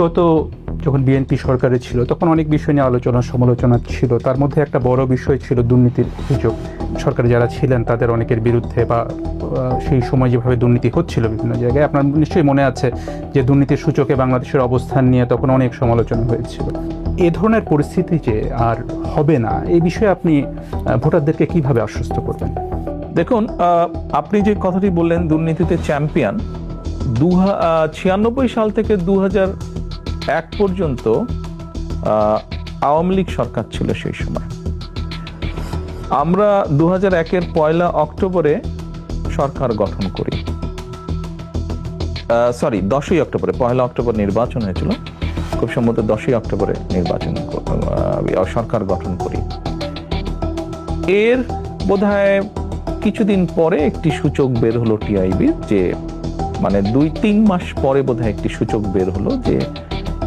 বিগত যখন বিএনপি সরকারে ছিল, তখন অনেক বিষয় নিয়ে আলোচনা, সমালোচনা ছিল। তার মধ্যে একটা বড় বিষয় ছিল দুর্নীতির অভিযোগ। সরকারে যারা ছিলেন, তাদের অনেকের বিরুদ্ধে বা সেই সময় যেভাবে দুর্নীতি হচ্ছিল বিভিন্ন জায়গায়, আপনার নিশ্চয়ই মনে আছে যে দুর্নীতির সূচকে বাংলাদেশের অবস্থান নিয়ে তখন অনেক সমালোচনা হয়েছিল। এ ধরনের পরিস্থিতি যে আর হবে না এই বিষয়ে আপনি ভোটারদেরকে কীভাবে আশ্বস্ত করবেন? দেখুন আপনি যে কথাটি বললেন, দুর্নীতিতে চ্যাম্পিয়ন দু ছিয়ানব্বই সাল থেকে দু হাজার এক পর্যন্ত আওয়ামী লীগ সরকার ছিল সেই সময়। আমরা দু একের পয়লা অক্টোবরে সরকার গঠন করি। সরি দশই অক্টোবরে, পয়লা অক্টোবর নির্বাচন হয়েছিল। খুব সম্ভবত দশই অক্টোবরে নির্বাচন সরকার গঠন করি। এর বোধহয় কিছুদিন পরে একটি সূচক বের হলো টিআইবির, যে মানে দুই তিন মাস পরে বোধহয় একটি সূচক বের হলো যে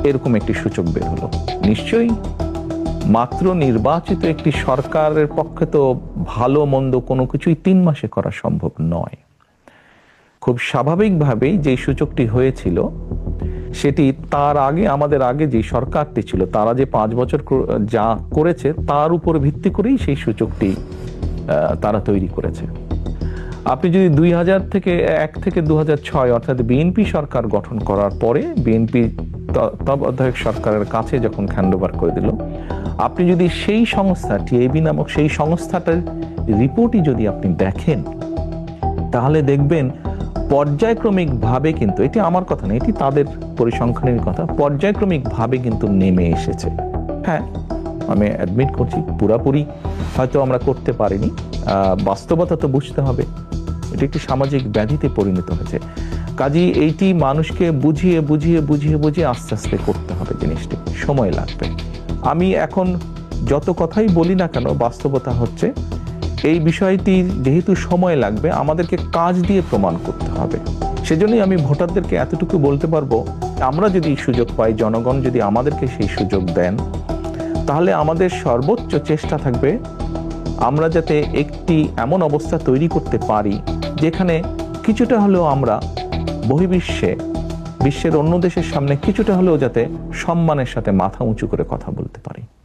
এরকম একটি সূচক বের হলো। নিশ্চয়ই মাত্র নির্বাচিত একটি সরকারের পক্ষে তো ভালো মন্দ কোনো কিছুই তিন মাসে করা সম্ভব নয়। খুব স্বাভাবিকভাবেই যে সূচকটি হয়েছিল, সেটি তার আগে, আমাদের আগে যে সরকারটি ছিল, তারা যে পাঁচ বছর যা করেছে, তার উপর ভিত্তি করেই সেই সূচকটি তারা তৈরি করেছে। আপনি যদি দুই হাজার থেকে এক থেকে দু অর্থাৎ বিএনপি সরকার গঠন করার পরে, বিএনপি তত্ত্বাবধায়ক সরকারের কাছে যখন হ্যান্ডওভার করে দিল, আপনি যদি সেই সংস্থা টিএবি নামক সেই সংস্থাটার রিপোর্টই যদি আপনি দেখেন, তাহলে দেখবেন পর্যায়ক্রমিক ভাবে কিন্তু, এটি আমার কথা না, এটি তাদের পরিসংখ্যানের কথা পর্যায়ক্রমিক ভাবে কিন্তু নেমে এসেছে। হ্যাঁ আমি অ্যাডমিট করছি, পুরাপুরি হয়তো আমরা করতে পারিনি। বাস্তবতা তো বুঝতে হবে। এটি একটি সামাজিক ব্যাধিতে পরিণত হয়েছে। কাজী এইটি মানুষকে বুঝিয়ে বুঝিয়ে বুঝিয়ে বুঝিয়ে আস্তে আস্তে করতে হবে জিনিসটি। সময় লাগবে। আমি এখন যত কথাই বলি না কেন, বাস্তবতা হচ্ছে এই বিষয়টি যেহেতু সময় লাগবে, আমাদেরকে কাজ দিয়ে প্রমাণ করতে হবে। সেজন্যই আমি ভোটারদেরকে এতটুকু বলতে পারব, আমরা যদি সুযোগ পাই, জনগণ যদি আমাদেরকে সেই সুযোগ দেন, তাহলে আমাদের সর্বোচ্চ চেষ্টা থাকবে আমরা যাতে একটি এমন অবস্থা তৈরি করতে পারি, যেখানে কিছুটা হলেও আমরা বহির্বিশ্বে, বিশ্বের অন্য দেশের সামনে কিছুটা হলেও যাতে সম্মানের সাথে মাথা উঁচু করে কথা বলতে পারি।